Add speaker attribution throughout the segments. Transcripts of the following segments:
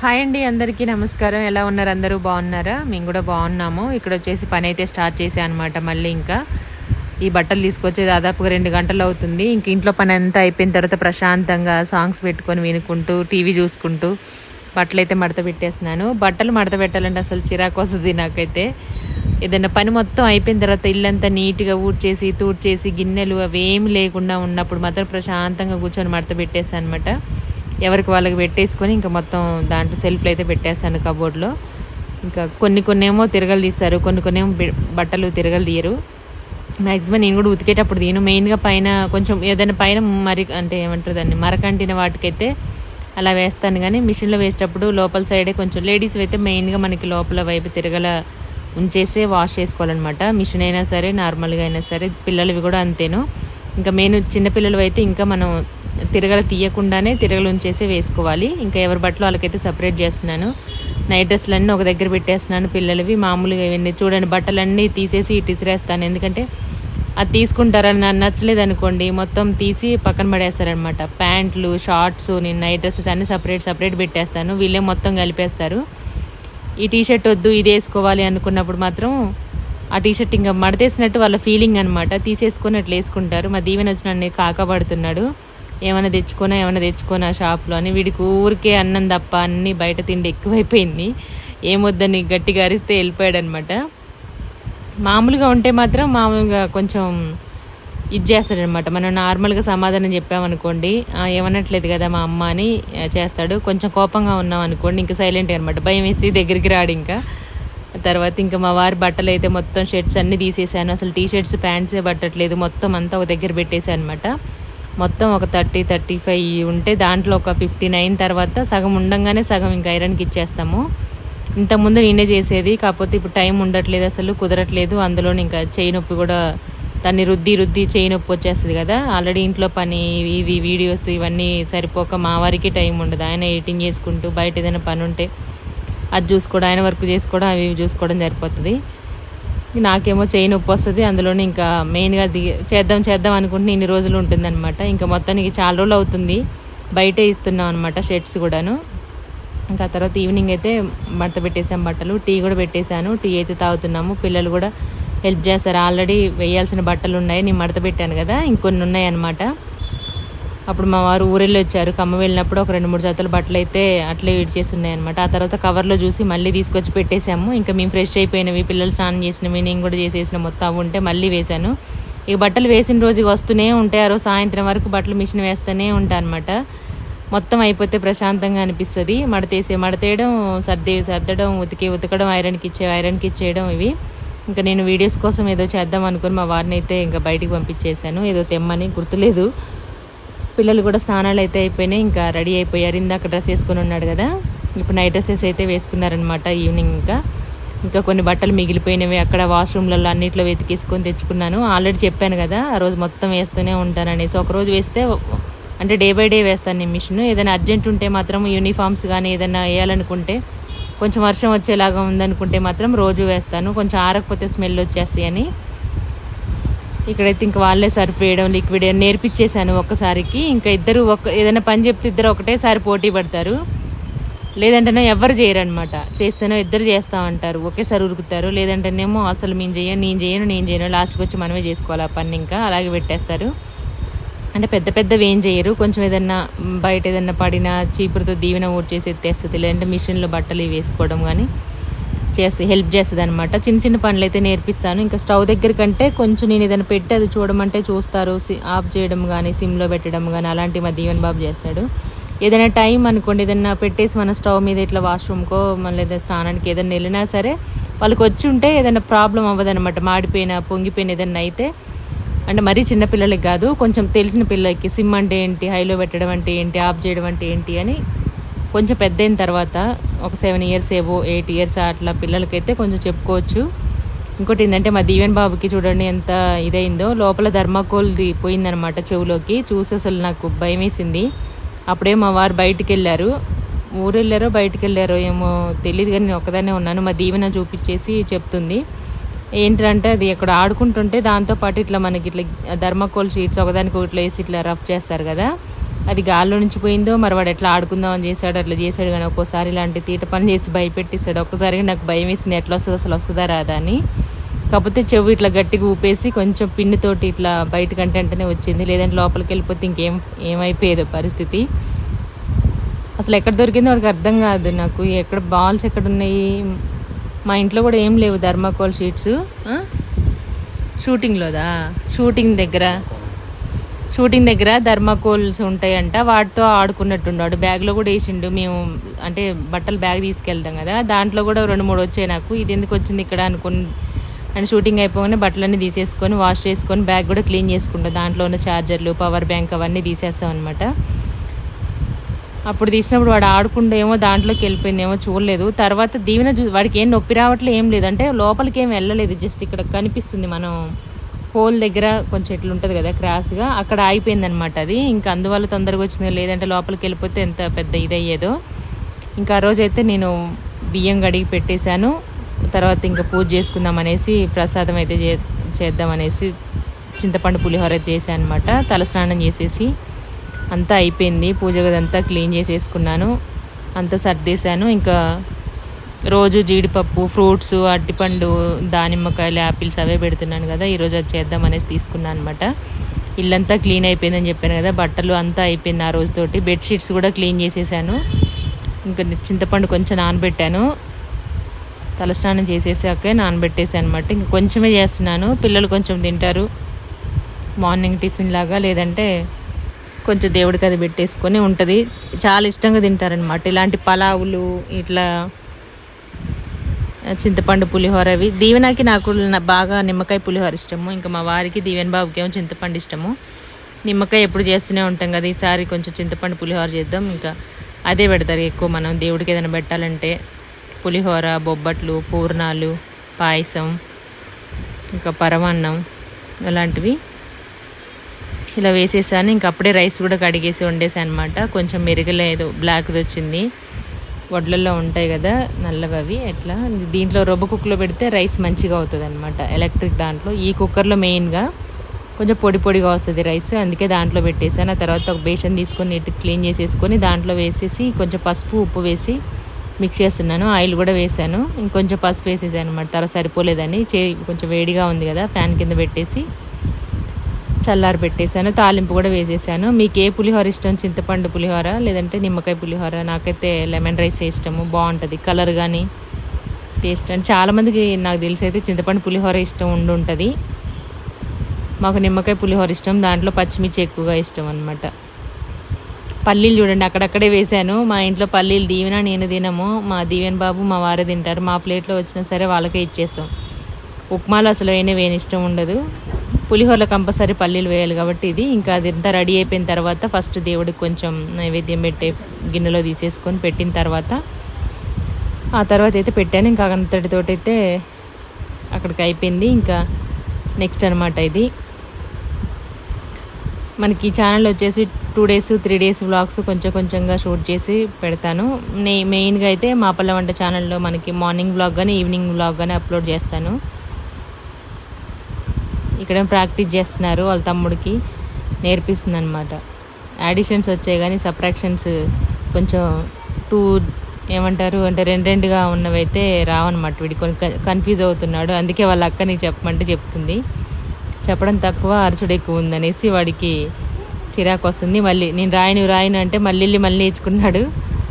Speaker 1: Hi అండి అందరికీ నమస్కారం. ఎలా ఉన్నారు? అందరూ బాగున్నారా? మేము కూడా బాగున్నాము. ఇక్కడ వచ్చేసి పని అయితే స్టార్ట్ చేసా అనమాట మళ్ళీ ఇంకా. ఈ బట్టలు తీసుకొచ్చి దాదాపుగా రెండు గంటలు అవుతుంది. ఇంక ఇంట్లో పని అంతా అయిపోయిన తర్వాత ప్రశాంతంగా సాంగ్స్ పెట్టుకొని వినుకుంటూ టీవీ చూసుకుంటూ బట్టలు అయితే మడత పెట్టేస్తున్నాను. బట్టలు మడత పెట్టాలంటే అసలు చిరాకు వస్తుంది నాకైతే. ఏదైనా పని మొత్తం అయిపోయిన తర్వాత ఇల్లంతా నీట్గా ఊడ్చేసి తూడ్చేసి గిన్నెలు అవేమి లేకుండా ఉన్నప్పుడు మాత్రం ప్రశాంతంగా కూర్చొని మడత పెట్టేస్తాను అనమాట ఎవరికి వాళ్ళకి పెట్టేసుకొని ఇంకా మొత్తం దాంట్లో సెల్ఫ్లు అయితే పెట్టేస్తాను కబోర్డ్లో ఇంకా కొన్ని కొన్ని ఏమో తిరగలు తీస్తారు కొన్ని కొన్ని ఏమో బట్టలు తిరగలు తీయరు. మ్యాక్సిమం నేను కూడా ఉతికేటప్పుడు తీను మెయిన్గా పైన కొంచెం ఏదైనా పైన మరి అంటే ఏమంటారు దాన్ని మరకంటిన వాటికైతే అలా వేస్తాను. కానీ మిషన్లో వేసేటప్పుడు లోపల సైడే కొంచెం లేడీస్ అయితే మెయిన్గా మనకి లోపల వైపు తిరగల ఉంచేసే వాష్ చేసుకోవాలన్నమాట. మిషన్ అయినా సరే నార్మల్గా అయినా సరే పిల్లలవి కూడా అంతేను. ఇంకా మెయిన్ చిన్నపిల్లలు అయితే ఇంకా మనం తిరగలు తీయకుండానే తిరగలు ఉంచేసి వేసుకోవాలి. ఇంకా ఎవరి బట్టలు వాళ్ళకైతే సపరేట్ చేస్తున్నాను. నైట్ డ్రెస్సులన్నీ ఒక దగ్గర పెట్టేస్తున్నాను పిల్లలవి. మామూలుగా ఇవన్నీ చూడండి బట్టలన్నీ తీసేసి ఇటు ఇసిరేస్తాను ఎందుకంటే అది తీసుకుంటారని నాకు నచ్చలేదు అనుకోండి మొత్తం తీసి పక్కన పడేస్తారనమాట ప్యాంట్లు షార్ట్స్ నేను నైట్ డ్రెస్సెస్ అన్నీ సపరేట్ సపరేట్ పెట్టేస్తాను. వీళ్ళే మొత్తం కలిపేస్తారు. ఈ టీషర్ట్ వద్దు ఇది వేసుకోవాలి అనుకున్నప్పుడు మాత్రం ఆ టీషర్ట్ ఇంకా మడతేసినట్టు వాళ్ళ ఫీలింగ్ అనమాట తీసేసుకొని అట్లా వేసుకుంటారు. మా దీవెన వచ్చి నన్ను కాకపడుతున్నాడు ఏమైనా తెచ్చుకోనా ఏమైనా తెచ్చుకోనా షాప్లో అని వీడికి ఊరికే అన్నం తప్ప అన్ని బయట తిండి ఎక్కువైపోయింది. ఏమొద్దని గట్టిగా అరిస్తే వెళ్ళిపోయాడు అనమాట మామూలుగా ఉంటే మాత్రం మామూలుగా కొంచెం ఇది చేస్తాడనమాట. మనం నార్మల్గా సమాధానం చెప్పామనుకోండి ఏమనట్లేదు కదా మా అమ్మ అని చేస్తాడు. కొంచెం కోపంగా ఉన్నాం అనుకోండి ఇంకా సైలెంట్ అనమాట. భయం వేసి దగ్గరికి రాడు ఇంకా. తర్వాత ఇంకా మా వారి బట్టలు అయితే మొత్తం షర్ట్స్ అన్నీ తీసేసాను. అసలు టీ షర్ట్స్ ప్యాంట్సే పట్టట్లేదు. మొత్తం అంతా ఒక దగ్గర పెట్టేశాను అనమాట మొత్తం ఒక థర్టీ థర్టీ ఫైవ్ ఉంటే దాంట్లో ఒక ఫిఫ్టీ నైన్ తర్వాత సగం ఉండంగానే సగం ఇంకా ఐరన్కి ఇచ్చేస్తాము. ఇంతకుముందు నేనే చేసేది కాకపోతే ఇప్పుడు టైం ఉండట్లేదు అసలు కుదరట్లేదు. అందులో ఇంకా చేయి నొప్పి కూడా దాన్ని రుద్ది రుద్ది చేయి నొప్పి వచ్చేస్తుంది కదా. ఆల్రెడీ ఇంట్లో పని ఇవి వీడియోస్ ఇవన్నీ సరిపోక మా వారికి టైం ఉండదు. ఆయన ఎడిటింగ్ చేసుకుంటూ బయట ఏదైనా పని ఉంటే అది చూసుకోవడం ఆయన వర్క్ చేసుకోవడం అవి ఇవి చూసుకోవడం సరిపోతుంది. నాకేమో చేయి నొప్పి వస్తుంది అందులోనే ఇంకా మెయిన్గా దిగి చేద్దాం చేద్దాం అనుకుంటే ఇన్ని రోజులు ఉంటుందన్నమాట. ఇంకా మొత్తానికి చాలా రోజులు అవుతుంది. బయటే ఇస్తున్నాం అనమాట షర్ట్స్ కూడాను. ఇంకా తర్వాత ఈవినింగ్ అయితే మడత పెట్టేసాం బట్టలు టీ కూడా పెట్టేశాను. టీ అయితే తాగుతున్నాము. పిల్లలు కూడా హెల్ప్ చేస్తారు. ఆల్రెడీ వేయాల్సిన బట్టలు ఉన్నాయి. నేను మడత పెట్టాను కదా ఇంకొన్ని ఉన్నాయి అనమాట అప్పుడు మా వారు ఊరెళ్ళి వచ్చారు. ఖమ్మ వెళ్ళినప్పుడు ఒక రెండు మూడు జతల బట్టలు అయితే అట్లే విడిచేసి ఉన్నాయన్నమాట. ఆ తర్వాత కవర్లో చూసి మళ్ళీ తీసుకొచ్చి పెట్టేశాము. ఇంకా మేము ఫ్రెష్ అయిపోయినవి పిల్లలు స్నానం చేసినవి నేను కూడా చేసేసిన మొత్తం అవి ఉంటే మళ్ళీ వేశాను. ఇక బట్టలు వేసిన రోజు వస్తూనే ఉంటాయి. ఆ సాయంత్రం వరకు బట్టలు మిషన్ వేస్తూనే ఉంటాయి అనమాట మొత్తం అయిపోతే ప్రశాంతంగా అనిపిస్తుంది. మడతేసే మడతేయడం సర్ది సర్దడం ఉతికి ఉతకడం ఐరన్కి ఇచ్చే ఐరన్కి ఇచ్చేయడం ఇవి. ఇంకా నేను వీడియోస్ కోసం ఏదో చేద్దాం అనుకుని మా వారిని అయితే ఇంకా బయటికి పంపించేశాను. ఏదో తెమ్మని గుర్తులేదు. పిల్లలు కూడా స్నానాలు అయితే అయిపోయినాయి ఇంకా రెడీ అయిపోయారు. ఇందాక డ్రెస్ వేసుకొని ఉన్నాడు కదా ఇప్పుడు నైట్ డ్రెస్సెస్ అయితే వేసుకున్నారనమాట ఈవినింగ్ ఇంకా. ఇంకా కొన్ని బట్టలు మిగిలిపోయినవి అక్కడ వాష్రూమ్లలో అన్నిట్లో వెతికేసుకొని తెచ్చుకున్నాను. ఆల్రెడీ చెప్పాను కదా ఆ రోజు మొత్తం వేస్తూనే ఉంటాననేసి. ఒకరోజు వేస్తే అంటే డే బై డే వేస్తాను నేను మిషన్. ఏదైనా అర్జెంట్ ఉంటే మాత్రం యూనిఫామ్స్ కానీ ఏదైనా వేయాలనుకుంటే కొంచెం వర్షం వచ్చేలాగా ఉందనుకుంటే మాత్రం రోజు వేస్తాను. కొంచెం ఆరకపోతే స్మెల్ వచ్చేస్తాయి అని ఇక్కడైతే ఇంకా వాళ్ళే సర్ఫ్ వేయడం లిక్విడ్ వేయడం నేర్పించేశాను ఒక్కసారికి. ఇంకా ఇద్దరు ఒక ఏదైనా పని చెప్తే ఇద్దరు ఒకటేసారి పోటీ పడతారు. లేదంటేనే ఎవరు చేయరనమాట చేస్తేనో ఇద్దరు చేస్తా ఉంటారు. ఒకేసారి ఉరుకుతారు. లేదంటేనేమో అసలు మేము చేయను నేను చేయను నేను చేయను లాస్ట్కి వచ్చి మనమే చేసుకోవాలి ఆ పని ఇంకా. అలాగే పెట్టేస్తారు. అంటే పెద్ద పెద్దవి ఏం చేయరు. కొంచెం ఏదన్నా బయట ఏదన్నా పడినా చీపురుతో దీవెన ఓట్ చేసి ఎత్తేస్తుంది. లేదంటే మిషన్లో బట్టలు ఇవి వేసుకోవడం కానీ. చేస్తే హెల్ప్ చేస్తుంది అనమాట చిన్న చిన్న పనులు అయితే నేర్పిస్తాను. ఇంకా స్టవ్ దగ్గర కంటే కొంచెం నేను ఏదైనా పెట్టి అది చూడమంటే చూస్తారు. సి- ఆఫ్ చేయడం కానీ సిమ్లో పెట్టడం కానీ అలాంటివి మా దీవెన్ బాబు చేస్తాడు. ఏదైనా టైం అనుకోండి ఏదైనా పెట్టేసి మన స్టవ్ మీద ఇట్లా వాష్రూమ్కో మళ్ళీ ఏదైనా స్నానానికి ఏదైనా వెళ్ళినా సరే వాళ్ళకి వచ్చి ఉంటే ఏదైనా ప్రాబ్లం అవ్వదనమాట మాడిపోయిన పొంగిపోయిన ఏదైనా అయితే. అంటే మరీ చిన్నపిల్లలకి కాదు కొంచెం తెలిసిన పిల్లలకి సిమ్ అంటే ఏంటి హైలో పెట్టడం అంటే ఏంటి ఆఫ్ చేయడం అంటే ఏంటి అని కొంచెం పెద్ద అయిన తర్వాత ఒక సెవెన్ ఇయర్స్ ఏవో ఎయిట్ ఇయర్స్ అట్లా పిల్లలకైతే కొంచెం చెప్పుకోవచ్చు. ఇంకోటి ఏంటంటే మా దీవెన్ బాబుకి చూడండి ఎంత ఇదైందో. లోపల ధర్మాకోల్ పోయిందనమాట చెవులోకి. చూసి అసలు నాకు భయం వేసింది అప్పుడే మా వారు బయటికి వెళ్ళారు ఊరు వెళ్ళారో బయటికి వెళ్ళారో ఏమో తెలియదు కానీ నేను ఒకదానే ఉన్నాను. మా దీవెన చూపించేసి చెప్తుంది. ఏంటంటే అది ఎక్కడ ఆడుకుంటుంటే దాంతో పాటు ఇట్లా మనకి ఇట్లా ధర్మాకోల్ షీట్స్ ఒకదానికి ఇట్లా వేసి ఇట్లా రఫ్ చేస్తారు కదా. అది గాల్లో నుంచి పోయిందో మరి వాడు ఎట్లా ఆడుకుందామని చేశాడు అట్లా చేశాడు కానీ ఒక్కోసారి ఇలాంటి తీట పని చేసి భయపెట్టేశాడు. ఒక్కసారి నాకు భయం వేసింది ఎట్లా వస్తుందో అసలు వస్తుందా రాదా అని. కాకపోతే చెవు ఇట్లా గట్టిగా ఊపేసి కొంచెం పిన్నితోటి ఇట్లా బయట అంటేనే వచ్చింది. లేదంటే లోపలికి వెళ్ళిపోతే ఇంకేం ఏమైపోయేదో పరిస్థితి. అసలు ఎక్కడ దొరికిందో వాడికి అర్థం కాదు నాకు. ఎక్కడ బాల్స్ ఎక్కడ ఉన్నాయి? మా ఇంట్లో కూడా ఏం లేవు ధర్మాకోల్ షీట్స్. షూటింగ్లోదా? షూటింగ్ దగ్గర. షూటింగ్ దగ్గర ధర్మకోల్స్ ఉంటాయంట వాటితో ఆడుకున్నట్టున్నాడు. బ్యాగ్లో కూడా వేసిండు. మేము అంటే బట్టలు బ్యాగ్ తీసుకెళ్తాం కదా దాంట్లో కూడా రెండు మూడు వచ్చాయి నాకు. ఇది ఎందుకు వచ్చింది ఇక్కడ అనుకుని అండ్ షూటింగ్ అయిపోగానే బట్టలన్నీ తీసేసుకొని వాష్ చేసుకొని బ్యాగ్ కూడా క్లీన్ చేసుకుంటాం. దాంట్లో ఉన్న ఛార్జర్లు పవర్ బ్యాంక్ అవన్నీ తీసేస్తాం అనమాట అప్పుడు తీసినప్పుడు వాడు ఆడుకుండేమో దాంట్లోకి వెళ్ళిపోయిందేమో చూడలేదు. తర్వాత దీవెన చూ వాడికి ఏం నొప్పి రావట్లే ఏం లేదు. అంటే లోపలికి ఏం వెళ్ళలేదు జస్ట్ ఇక్కడ కనిపిస్తుంది మనం పోల్ దగ్గర కొంచెం ఇట్లా ఉంటుంది కదా క్రాస్గా అక్కడ ఆగిపోయిందనమాట అది. ఇంకా అందువల్ల తొందరగా వచ్చింది. లేదంటే లోపలికి వెళ్ళిపోతే ఎంత పెద్ద ఇదయ్యేదో. ఇంకా ఆ రోజైతే నేను బియ్యం కడిగి పెట్టేశాను. తర్వాత ఇంకా పూజ చేసుకుందాం అనేసి ప్రసాదం అయితే చే చేద్దామనేసి చింతపండు పులిహోర అయితే చేశాను అనమాట తలస్నానం చేసేసి అంతా అయిపోయింది. పూజ గదంతా క్లీన్ చేసేసుకున్నాను. అంతా సర్దేశాను. ఇంకా రోజు జీడిపప్పు ఫ్రూట్స్ అరటిపండు దానిమ్మకాయలు యాపిల్స్ అవే పెడుతున్నాను కదా. ఈరోజు అది చేద్దాం అనేసి తీసుకున్నాను అనమాట ఇల్లంతా క్లీన్ అయిపోయిందని చెప్పాను కదా. బట్టలు అంతా అయిపోయింది ఆ రోజుతోటి. బెడ్షీట్స్ కూడా క్లీన్ చేసేసాను. ఇంకా చింతపండు కొంచెం నానబెట్టాను. తలస్నానం చేసేసాకే నానబెట్టేసాను అనమాట ఇంక కొంచెమే చేస్తున్నాను. పిల్లలు కొంచెం తింటారు. మార్నింగ్ టిఫిన్ లాగా లేదంటే కొంచెం దేవుడికి అది పెట్టేసుకొని ఉంటుంది. చాలా ఇష్టంగా తింటారనమాట ఇలాంటి పలావులు ఇట్లా చింతపండు పులిహోర అవి. దీవెనకి నాకు బాగా నిమ్మకాయ పులిహోర ఇష్టము. ఇంకా మా వారికి దీవెన బాబుకి ఏమో చింతపండు ఇష్టము. నిమ్మకాయ ఎప్పుడు చేస్తూనే ఉంటాం కదా ఈసారి కొంచెం చింతపండు పులిహోర చేద్దాం. ఇంకా అదే పెడతారు ఎక్కువ మనం. దేవుడికి ఏదైనా పెట్టాలంటే పులిహోర బొబ్బట్లు పూర్ణాలు పాయసం ఇంకా పరమాన్నం అలాంటివి ఇలా వేసేసాను. ఇంకా అప్పుడే రైస్ కూడా కడిగేసి వండేసాను అనమాట కొంచెం మెరుగలేదు బ్లాక్ది వచ్చింది. వడ్లల్లో ఉంటాయి కదా నల్లవి అవి ఎట్లా? దీంట్లో రొబ్బ కుక్కలో పెడితే రైస్ మంచిగా అవుతుంది అనమాట ఎలక్ట్రిక్ దాంట్లో. ఈ కుక్కర్లో మెయిన్గా కొంచెం పొడి పొడిగా వస్తుంది రైస్. అందుకే దాంట్లో పెట్టేసాను ఆ తర్వాత ఒక బేషన్ తీసుకొని నీట్ క్లీన్ చేసేసుకొని దాంట్లో వేసేసి కొంచెం పసుపు ఉప్పు వేసి మిక్స్ చేస్తున్నాను. ఆయిల్ కూడా వేసాను ఇంకొంచెం పసుపు వేసేసాను అనమాట తర్వాత సరిపోలేదని. చే కొంచెం వేడిగా ఉంది కదా ఫ్యాన్ కింద పెట్టేసి చల్లారి పెట్టేశాను తాలింపు కూడా వేసేసాను మీకు ఏ పులిహోర ఇష్టం? చింతపండు పులిహోర లేదంటే నిమ్మకాయ పులిహోర? నాకైతే లెమన్ రైస్ ఇష్టము. బాగుంటుంది. కలర్ కానీ టేస్ట్ అని చాలామందికి నాకు తెలిసి అయితే చింతపండు పులిహోర ఇష్టం ఉండి ఉంటుంది. మాకు నిమ్మకాయ పులిహోర ఇష్టం. దాంట్లో పచ్చిమిర్చి ఎక్కువగా ఇష్టం అనమాట పల్లీలు చూడండి. అక్కడక్కడే వేశాను. మా ఇంట్లో పల్లీలు దీవెన నేను తినము. మా దీవెన్ బాబు మా వారే తింటారు. మా ప్లేట్లో వచ్చినా సరే వాళ్ళకే ఇచ్చేస్తాం. ఉప్మాలో అసలు అయినా వేని ఇష్టం ఉండదు. పులిహోరలో కంపల్సరీ పల్లీలు వేయాలి కాబట్టి ఇది. ఇంకా అది అంతా రెడీ అయిపోయిన తర్వాత ఫస్ట్ దేవుడికి కొంచెం నైవేద్యం పెట్టే గిన్నెలో తీసేసుకొని పెట్టిన తర్వాత ఆ తర్వాత అయితే పెట్టాను. ఇంకా అంతటితోటి అయితే అక్కడికి అయిపోయింది. ఇంకా నెక్స్ట్ అనమాట ఇది. మనకి ఛానల్ వచ్చేసి two days three days vlogs కొంచెం కొంచెంగా షూట్ చేసి పెడతాను. నే మెయిన్గా అయితే మా పల్ల వంట ఛానల్లో మనకి మార్నింగ్ వ్లాగ్ కానీ ఈవినింగ్ వ్లాగ్ కానీ అప్లోడ్ చేస్తాను. ఇక్కడ ప్రాక్టీస్ చేస్తున్నారు వాళ్ళ తమ్ముడికి నేర్పిస్తుంది అనమాట యాడిషన్స్ వచ్చాయి కానీ సప్రాక్షన్స్ కొంచెం టూ ఏమంటారు అంటే రెండు రెండుగా ఉన్నవైతే రావన్నమాట. వీడి కొన్ని కన్ఫ్యూజ్ అవుతున్నాడు. అందుకే వాళ్ళ అక్కని చెప్పమంటే చెప్తుంది. చెప్పడం తక్కువ అరచుడు ఎక్కువ ఉందనేసి వాడికి చిరాకు వస్తుంది. మళ్ళీ నేను రాయను రాయను అంటే మళ్ళీ వెళ్ళి మళ్ళీ నేర్చుకున్నాడు.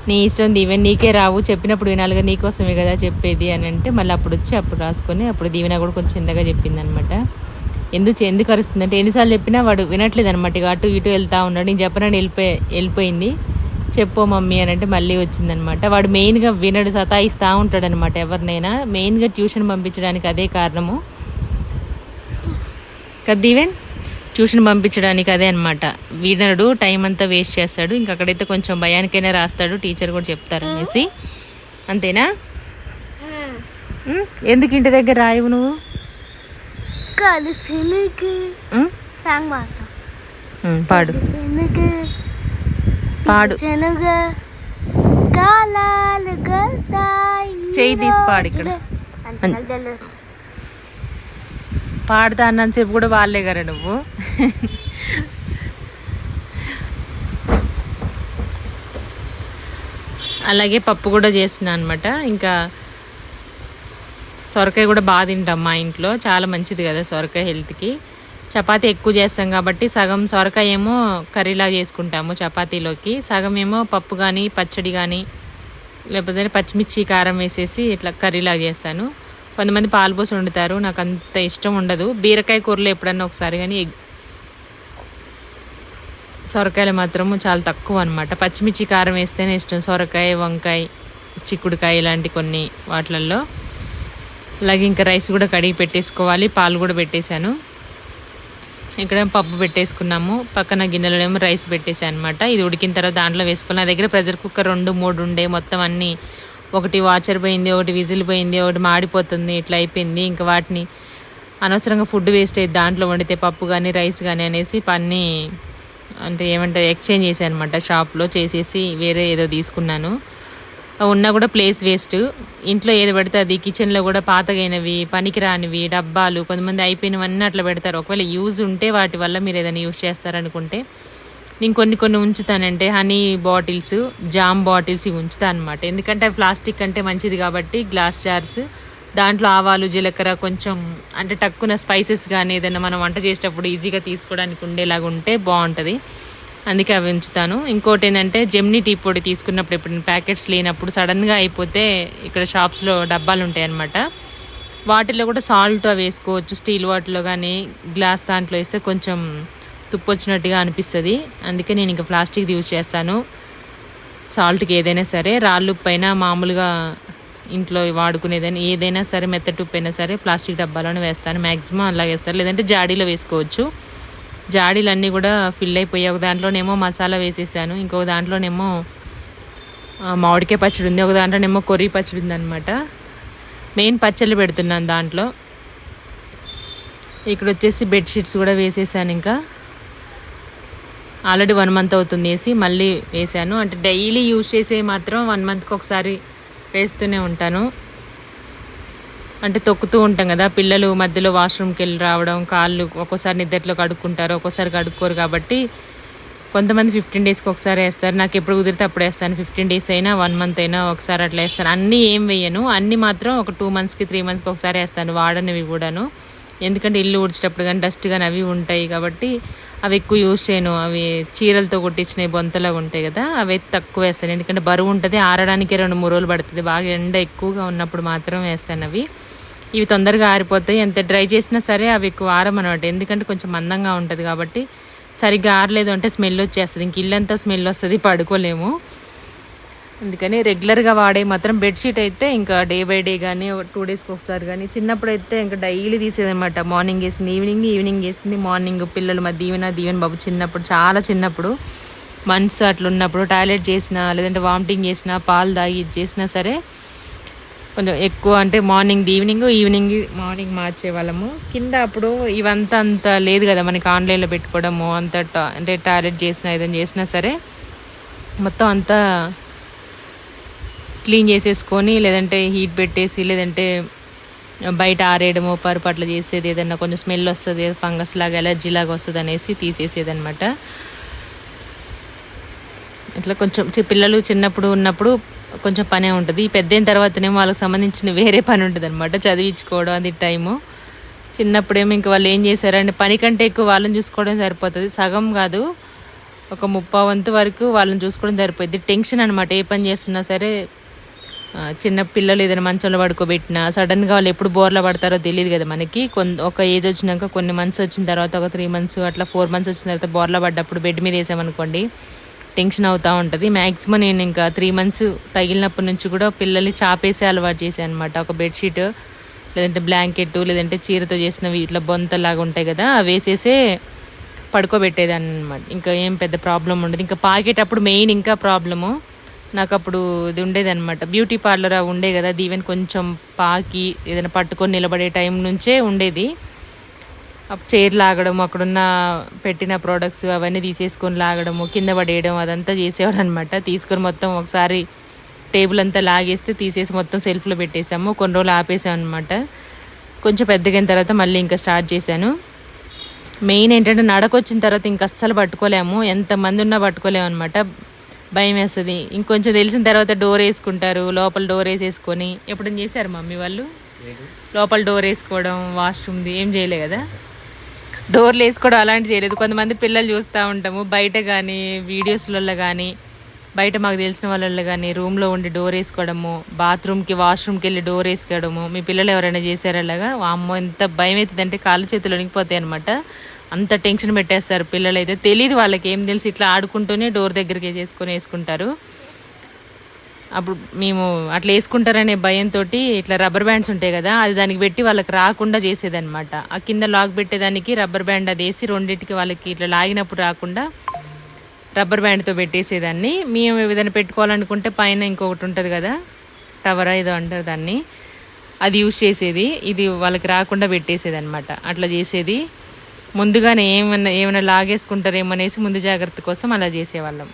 Speaker 1: నీ ఇష్టం దీవెన నీకే రావు. చెప్పినప్పుడు వినాలిగా నీకోసమే కదా చెప్పేది అని అంటే మళ్ళీ అప్పుడు వచ్చి అప్పుడు రాసుకొని అప్పుడు దీవెన కూడా కొంచెం చిన్నగా చెప్పింది అనమాట ఎందుకు ఎందుకు అరుస్తుంది అంటే ఎన్నిసార్లు చెప్పినా వాడు వినట్లేదు అనమాట ఇక అటు ఇటు వెళ్తా ఉన్నాడు. నేను చెప్పనని వెళ్ళిపోయి వెళ్ళిపోయింది. చెప్పు మమ్మీ అని అంటే మళ్ళీ వచ్చిందనమాట వాడు మెయిన్గా వినడు సతాయిస్తూ ఉంటాడు అనమాట ఎవరినైనా. మెయిన్గా ట్యూషన్ పంపించడానికి అదే కారణము. కదా దీవెన్? ట్యూషన్ పంపించడానికి అదే అనమాట వినడు టైం అంతా వేస్ట్ చేస్తాడు. ఇంక అక్కడైతే కొంచెం భయానికైనా రాస్తాడు. టీచర్ కూడా చెప్తారు అనేసి. అంతేనా? ఎందుకు ఇంటి దగ్గర రాయవు నువ్వు?
Speaker 2: కలిసినకి సాంగ్ పాడతాం.
Speaker 1: పాడు. పాడు. చేయి తీసి పాడు ఇక్కడ.
Speaker 2: పాడుతా
Speaker 1: పాడతా అన్నంతసేపు కూడా వాళ్ళే కదా నువ్వు. అలాగే పప్పు కూడా చేసిన అనమాట ఇంకా సొరకాయ కూడా బాగా తింటాం మా ఇంట్లో. చాలా మంచిది కదా సొరకాయ హెల్త్కి చపాతీ ఎక్కువ చేస్తాం కాబట్టి సగం సొరకాయ ఏమో కర్రీలా చేసుకుంటాము చపాతీలోకి. సగం ఏమో పప్పు కానీ పచ్చడి కానీ లేకపోతే పచ్చిమిర్చి కారం వేసేసి ఇట్లా కర్రీలా చేస్తాను. కొంతమంది పాలుపోసి వండుతారు. నాకు అంత ఇష్టం ఉండదు. బీరకాయ కూరలో ఎప్పుడన్నా ఒకసారి కానీ ఎగ్ సొరకాయలు మాత్రము చాలా తక్కువ అనమాట పచ్చిమిర్చి కారం వేస్తేనే ఇష్టం. సొరకాయ వంకాయ చిక్కుడుకాయ ఇలాంటి కొన్ని వాటిలల్లో. అలాగే ఇంకా రైస్ కూడా కడిగి పెట్టేసుకోవాలి పాలు కూడా పెట్టేశాను. ఇక్కడ పప్పు పెట్టేసుకున్నాము. పక్కన గిన్నెలో ఏమో రైస్ పెట్టేసాను అనమాట ఇది ఉడికిన తర్వాత దాంట్లో వేసుకోవాలి. నా దగ్గర ప్రెషర్ కుక్కర్ రెండు మూడు ఉండే మొత్తం అన్నీ ఒకటి వాచర్ పోయింది ఒకటి విజిల్ పోయింది ఒకటి మాడిపోతుంది ఇట్లా అయిపోయింది. ఇంకా వాటిని అనవసరంగా ఫుడ్ వేస్ట్ అయ్యి దాంట్లో వండితే పప్పు కానీ రైస్ కానీ అనేసి పన్ని అంటే ఏమంటారు ఎక్స్చేంజ్ చేశాను అనమాట షాప్లో. చేసేసి వేరే ఏదో తీసుకున్నాను. ఉన్నా కూడా ప్లేస్ వేస్ట్ ఇంట్లో ఏది పెడితే అది కిచెన్లో కూడా పాతగైనవి పనికిరానివి డబ్బాలు కొంతమంది అయిపోయినవన్నీ అట్లా పెడతారు. ఒకవేళ యూజ్ ఉంటే వాటి వల్ల మీరు ఏదైనా యూజ్ చేస్తారనుకుంటే నేను కొన్ని కొన్ని ఉంచుతానంటే హనీ బాటిల్స్ జామ్ బాటిల్స్ ఇవి ఉంచుతాను అనమాట ఎందుకంటే అవి ప్లాస్టిక్ అంటే మంచిది కాబట్టి గ్లాస్ జార్స్ దాంట్లో ఆవాలు జీలకర్ర కొంచెం అంటే టక్కున స్పైసెస్ కానీ ఏదైనా మనం వంట చేసేటప్పుడు ఈజీగా తీసుకోవడానికి ఉండేలాగా ఉంటే బాగుంటుంది. అందుకే అవి ఉంచుతాను. ఇంకోటి ఏంటంటే జెమ్ని టీ పొడి తీసుకున్నప్పుడు ఇప్పుడు ప్యాకెట్స్ లేనప్పుడు సడన్గా అయిపోతే ఇక్కడ షాప్స్లో డబ్బాలు ఉంటాయి అన్నమాట వాటిలో కూడా సాల్ట్ అవి వేసుకోవచ్చు. స్టీల్ వాటిలో కానీ గ్లాస్ దాంట్లో వేస్తే కొంచెం తుప్పు వచ్చినట్టుగా అనిపిస్తుంది. అందుకే నేను ఇంకా ప్లాస్టిక్ యూజ్ చేస్తాను. సాల్ట్కి ఏదైనా సరే రాళ్ళు పైన మామూలుగా ఇంట్లో వాడుకునేదైనా ఏదైనా సరే మెత్తటి ఉప్పు అయినా సరే ప్లాస్టిక్ డబ్బాలోనే వేస్తాను. మ్యాక్సిమం అలా వేస్తారు. లేదంటే జాడీలో వేసుకోవచ్చు. జాడీలన్నీ కూడా ఫిల్ అయిపోయాయి. ఒక దాంట్లోనేమో మసాలా వేసేసాను. ఇంకొక దాంట్లోనేమో మామిడికాయ పచ్చడి ఉంది. ఒక దాంట్లోనేమో కొర్రీ పచ్చడి ఉంది అనమాట మెయిన్ పచ్చళ్ళు పెడుతున్నాను దాంట్లో. ఇక్కడ వచ్చేసి బెడ్షీట్స్ కూడా వేసేసాను ఇంకా. ఆల్రెడీ వన్ మంత్ అవుతుంది వేసి మళ్ళీ వేసాను. అంటే డైలీ యూజ్ చేసే మాత్రం వన్ మంత్కి ఒకసారి వేస్తూనే ఉంటాను. అంటే తొక్కుతూ ఉంటాం కదా పిల్లలు మధ్యలో వాష్రూమ్కి వెళ్ళి రావడం కాళ్ళు ఒక్కోసారి నిద్రలో కడుక్కుంటారు ఒక్కోసారి కడుక్కోరు కాబట్టి కొంతమంది ఫిఫ్టీన్ డేస్కి ఒకసారి వేస్తారు. నాకు ఎప్పుడు కుదిరితే అప్పుడు వేస్తాను. ఫిఫ్టీన్ డేస్ అయినా వన్ మంత్ అయినా ఒకసారి అట్లా వేస్తాను. అన్నీ ఏం వేయను. అన్నీ మాత్రం ఒక టూ మంత్స్కి త్రీ మంత్స్కి ఒకసారి వేస్తాను వాడనివి కూడాను. ఎందుకంటే ఇల్లు ఊడ్చేటప్పుడు కానీ డస్ట్ కానీ అవి ఉంటాయి కాబట్టి అవి ఎక్కువ యూజ్ చేయను. అవి చీరలతో కుట్టించినవి బొంతలాగా ఉంటాయి కదా అవి తక్కువ వేస్తాను. ఎందుకంటే బరువు ఉంటుంది ఆరడానికి రెండు మూడు రోజులు పడుతుంది. బాగా ఎండ ఎక్కువగా ఉన్నప్పుడు మాత్రం వేస్తాను అవి. ఇవి తొందరగా ఆరిపోతాయి. ఎంత డ్రై చేసినా సరే అవి ఎక్కువ ఆరమనమాట. ఎందుకంటే కొంచెం మందంగా ఉంటుంది కాబట్టి సరిగ్గా ఆరలేదు అంటే స్మెల్ వచ్చేస్తుంది. ఇంక ఇల్లంతా స్మెల్ వస్తుంది పడుకోలేము. అందుకని రెగ్యులర్గా వాడే మాత్రం బెడ్షీట్ అయితే ఇంకా డే బై డే కానీ టూ డేస్కి ఒకసారి కానీ చిన్నప్పుడు అయితే ఇంకా డైలీ తీసేదన్నమాట. మార్నింగ్ వేసింది ఈవినింగ్ ఈవినింగ్ వేసింది మార్నింగ్ పిల్లలు మా దీవెన దీవెన బాబు చిన్నప్పుడు చాలా చిన్నప్పుడు మంత్స్ అట్లా ఉన్నప్పుడు టాయిలెట్ చేసినా లేదంటే వామిటింగ్ చేసినా పాలు తాగి ఇది చేసినా సరే కొంచెం ఎక్కువ అంటే మార్నింగ్ ఈవినింగ్ ఈవినింగ్ మార్నింగ్ మార్చే వాళ్ళము. కింద అప్పుడు ఇవంతా అంత లేదు కదా మనకి ఆన్లైన్లో పెట్టుకోవడము అంత టా- అంటే టాయిలెట్ చేసినా ఏదైనా చేసినా సరే మొత్తం అంతా క్లీన్ చేసేసుకొని లేదంటే హీట్ పెట్టేసి లేదంటే బయట ఆరేయడము పరుపు అట్లా చేసేది ఏదన్నా కొంచెం స్మెల్ వస్తుంది ఫంగస్ లాగా ఎలర్జీ లాగా వస్తుంది అనేసి తీసేసేది అనమాట ఇట్లా కొంచెం చి- పిల్లలు చిన్నప్పుడు ఉన్నప్పుడు కొంచెం పనే ఉంటుంది. పెద్దయిన తర్వాతనేమో వాళ్ళకి సంబంధించిన వేరే పని ఉంటుంది అనమాట చదివించుకోవడం అది టైము. చిన్నప్పుడేమో ఇంకా వాళ్ళు ఏం చేశారంటే పని కంటే ఎక్కువ వాళ్ళని చూసుకోవడం సరిపోతుంది. సగం కాదు. ఒక ముప్పా వంతు వరకు వాళ్ళని చూసుకోవడం సరిపోయింది టెన్షన్ అనమాట ఏ పని చేస్తున్నా సరే చిన్న పిల్లలు ఏదైనా మంచంలో పడుకోబెట్టినా సడన్గా వాళ్ళు ఎప్పుడు బోర్లో పడతారో తెలియదు కదా మనకి. కొన్ని ఒక ఏజ్ వచ్చినాక కొన్ని మంత్స్ వచ్చిన తర్వాత ఒక త్రీ మంత్స్ అట్లా ఫోర్ మంత్స్ వచ్చిన తర్వాత బోర్లో పడ్డప్పుడు బెడ్ మీద వేసామనుకోండి టెన్షన్ అవుతూ ఉంటుంది. మ్యాక్సిమం నేను ఇంకా త్రీ మంత్స్ తగిలినప్పటి నుంచి కూడా పిల్లల్ని చాపేసే అలవాటు చేశాను అనమాట ఒక బెడ్షీట్ లేదంటే బ్లాంకెట్ లేదంటే చీరతో చేసినవి ఇట్లా బొంతలాగా ఉంటాయి కదా అవి వేసేసే పడుకోబెట్టేదాన్ని అనమాట ఇంకా ఏం పెద్ద ప్రాబ్లం ఉండదు. ఇంకా పాకేటప్పుడు మెయిన్ ఇంకా ప్రాబ్లము నాకు అప్పుడు ఇది ఉండేది అనమాట బ్యూటీ పార్లర్ అవి ఉండే కదా దీవెన్ కొంచెం పాకి ఏదైనా పట్టుకొని నిలబడే టైం నుంచే ఉండేది. చైర్ లాగడం అక్కడున్న పెట్టిన ప్రోడక్ట్స్ అవన్నీ తీసేసుకొని లాగడము కింద పడేయడం అదంతా చేసేవాడు అనమాట తీసుకొని మొత్తం ఒకసారి టేబుల్ అంతా లాగేస్తే తీసేసి మొత్తం సెల్ఫ్లో పెట్టేసాము కొన్ని రోజులు ఆపేసాం అనమాట కొంచెం పెద్దగైన తర్వాత మళ్ళీ ఇంకా స్టార్ట్ చేశాను. మెయిన్ ఏంటంటే నడకొచ్చిన తర్వాత ఇంక అస్సలు పట్టుకోలేము. ఎంతమంది ఉన్నా పట్టుకోలేము అనమాట భయం వేస్తుంది. ఇంకొంచెం తెలిసిన తర్వాత డోర్ వేసుకుంటారు. లోపల డోర్ వేసేసుకొని. ఎప్పుడైనా చేశారు మమ్మీ వాళ్ళు? లోపల డోర్ వేసుకోవడం వాష్రూమ్ది ఏం చేయలే కదా? డోర్లు వేసుకోవడం అలాంటి చేయలేదు. కొంతమంది పిల్లలు చూస్తూ ఉంటాము. బయట కానీ వీడియోస్లలో కానీ బయట మాకు తెలిసిన వాళ్ళలో కానీ రూమ్లో ఉండి డోర్ వేసుకోవడము బాత్రూమ్కి వాష్రూమ్కి వెళ్ళి డోర్ వేసుకోవడము మీ పిల్లలు ఎవరైనా చేశారు అలాగా? అమ్మో ఎంత భయం అవుతుందంటే కాళ్ళు చేతులు వణికిపోతాయి అనమాట అంత టెన్షన్ పెట్టేస్తారు పిల్లలు అయితే తెలియదు వాళ్ళకి ఏం తెలిసి. ఇట్లా ఆడుకుంటూనే డోర్ దగ్గరికి చేసుకొని వేసుకుంటారు. అప్పుడు మేము అట్లా వేసుకుంటారనే భయంతో ఇట్లా రబ్బర్ బ్యాండ్స్ ఉంటాయి కదా అది దానికి పెట్టి వాళ్ళకి రాకుండా చేసేదనమాట ఆ కింద లాక్ పెట్టేదానికి రబ్బర్ బ్యాండ్ అది వేసి రెండింటికి వాళ్ళకి ఇట్లా లాగినప్పుడు రాకుండా రబ్బర్ బ్యాండ్తో పెట్టేసేదాన్ని. మేము ఏదైనా పెట్టుకోవాలనుకుంటే పైన ఇంకొకటి ఉంటుంది కదా టవర్ ఏదో అంటారు దాన్ని అది యూజ్ చేసేది. ఇది వాళ్ళకి రాకుండా పెట్టేసేది అనమాట అట్లా చేసేది. ముందుగానే ఏమన్నా ఏమైనా లాగేసుకుంటారేమో అనేసి ముందు జాగ్రత్త కోసం అలా చేసేవాళ్ళం.